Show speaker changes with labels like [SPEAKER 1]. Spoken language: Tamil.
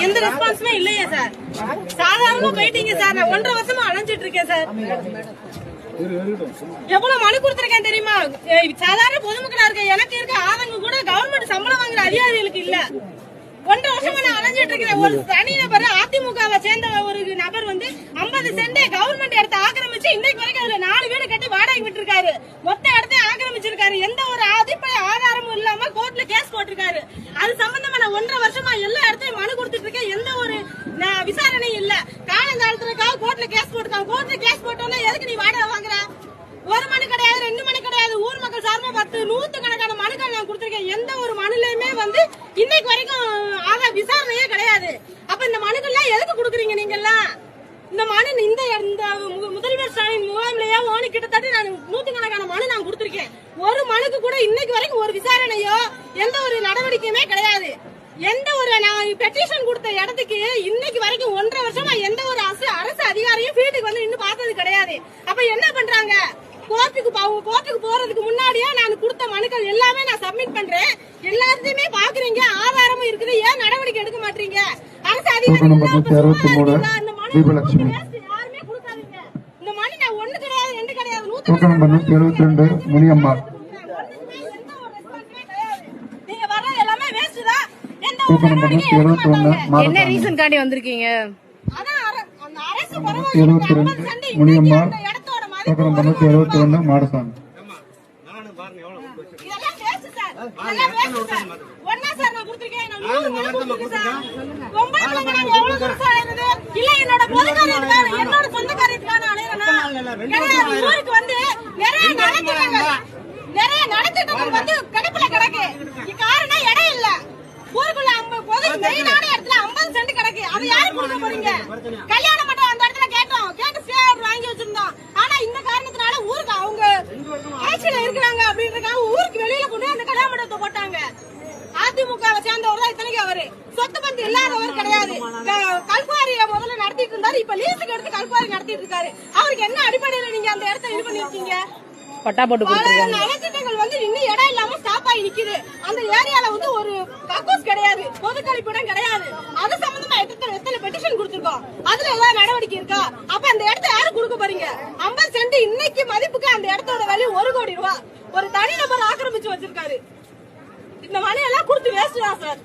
[SPEAKER 1] எந்த ரெஸ்பான்ஸுமே இல்லையே சார் சாதாரணமா போயிட்டீங்க சார் நான் ஒன்றரை வருஷமா அலைஞ்சிட்டு இருக்கேன் சார் எவ்வளவு மனு கொடுத்திருக்கேன் தெரியுமா? சாதாரண பொதுமக்களா இருக்க எனக்கு இருக்க ஆதங்க கூட கவர்மெண்ட் சம்பளம் வாங்குற அதிகாரிகளுக்கு இல்ல. ஒன்றரை வருஷமா நான் அலைஞ்சிட்டு இருக்கிறேன் ஒரு தனி நபர் அதிமுகவை சேர்ந்த ஒரு நபர் வந்து 50 சென்ட் கவர்மெண்ட் இடத்த ஆக்கிரமிச்சு இன்னைக்கு வரைக்கும் அதுல வாடகை விட்டுருக்காரு. மொத்த இடத்தையும் ஆக்கிரமிச்சிருக்காரு. எந்த ஒரு அடிப்படை ஆதாரமும் இல்லாம கோர்ட்ல கேஸ் போட்டிருக்காரு. அது சம்பந்தமா நான் ஒன்றரை வருஷமா எல்லா இடத்தையும் மனு கொடுத்துட்டு இருக்கேன். எந்த ஒரு விசாரணையும் இல்ல. காலந்தாளத்துக்காக கோர்ட்ல கேஸ் போட்டுருக்காங்க கோர்ட்ல கேஸ் போட்டோம்னா எதுக்கு நீ வாடகை வாங்குற? ஒரு மனு கிடையாது ரெண்டு மனு கிடையாது. ஊர் மக்கள் சார்பா பத்து நூத்து கணக்கான மனுக்கள் நான் கொடுத்திருக்கேன். எந்த ஒரு மனுலயுமே வந்து இன்னைக்கு வரைக்கும் ஆக விசாரணையே கிடையாது. அப்ப இந்த மனுக்கள்லாம் எதுக்கு கொடுக்குறீங்க நீங்கெல்லாம் இந்த மனு இந்த முதல்வர் ஸ்டாலின் முகாம்லயே ஓனி கிட்டத்தட்ட நான் நூத்துக்கணக்கான மனு நான் கொடுத்திருக்கேன் ஒரு மனுக்கு கூட இன்னைக்கு வரைக்கும் ஒரு விசாரணையோ எந்த ஒரு நடவடிக்கையுமே கிடையாது. எந்த ஒரு நான் பெட்டிஷன் கொடுத்த இடத்துக்கு இன்னைக்கு வரைக்கும் ஒன்றரை வருஷமா எந்த ஒரு அரசு அரசு அதிகாரியும் வீட்டுக்கு வந்து நின்னு பார்த்தது கிடையாது. அப்ப என்ன பண்றாங்க? கோர்ட்டுக்கு அவங்க கோர்ட்டுக்கு போறதுக்கு முன்னாடியே நான் கொடுத்த மனுக்கள் எல்லாமே நான் சப்மிட் பண்றேன். எல்லாத்தையுமே பாக்குறீங்க. ஆதாரமும் இருக்குது. ஏன் நடவடிக்கை எடுக்க மாட்டீங்க? அரசு
[SPEAKER 2] அறுபத்தி தீபலட்சுமி.
[SPEAKER 1] யாருமே கொடுக்காதீங்க. இந்த மனு நான் ஒண்ணு கிடையாது ரெண்டு கிடையாது. நூத்தி
[SPEAKER 2] எழுபத்தி ரெண்டு முனியம்மா
[SPEAKER 1] நீங்க வர்றது எல்லாமே வேஸ்ட் தான் எந்த ஒரு
[SPEAKER 2] டோக்கன் நம்பர்
[SPEAKER 3] என்ன ரீசன் காண்டி வந்திருக்கீங்க?
[SPEAKER 2] எழுபத்தி ரெண்டு டோக்கன் நம்பர் நூத்தி எழுபத்தி ஒன்னு மாடசாமி.
[SPEAKER 1] இதெல்லாம் waste சார். இதெல்லாம் waste கொடுக்க போறீங்க? கல்யாண மண்டபம் அந்த இடத்துல கேட்டோம். கேட்டு சேர் வாங்கி வச்சிருந்தோம். ஆனா இந்த காரணத்தினால ஊருக்கு அவங்க ஆட்சியில இருக்கிறாங்க அப்படின்றதுக்காக ஊருக்கு வெளியில கொண்டு அந்த கல்யாண மண்டபத்தை போட்டாங்க. அதிமுக சேர்ந்தவர் தான் இத்தனைக்கு அவரு. சொத்து பந்து இல்லாதவர் கிடையாது. கல்குவாரிய முதல்ல நடத்திட்டு இருந்தாரு. இப்ப லீஸுக்கு எடுத்து கல்குவாரி நடத்திட்டு இருக்காரு. அவருக்கு என்ன அடிப்படையில நீங்க அந்த இடத்த இது பண்ணிருக்கீங்க
[SPEAKER 3] பட்டா போட்டு
[SPEAKER 1] நலத்திட்டங்கள் வந்து இன்னும் இடம் இல்லாம ஸ்டாப் ஆகி நிக்குது. அந்த ஏரியால வந்து ஒரு கக்கூஸ் கிடையாது. பொது கழிப்பிடம் கிடையாது. அது பெட்டிஷன் அதுல ஏதாவது நடவடிக்கை இருக்கா? அப்ப அந்த இடத்த யாரு கொடுக்க போறீங்க? 50 சென்ட் இன்னைக்கு மதிப்புக்கு அந்த இடத்தோட வலி ஒரு கோடி ரூபாய் ஒரு தனிநபர் ஆக்கிரமிச்சு வச்சிருக்காரு. இந்த மணி எல்லாம் கொடுத்து வேஸ்ட் தான் சார்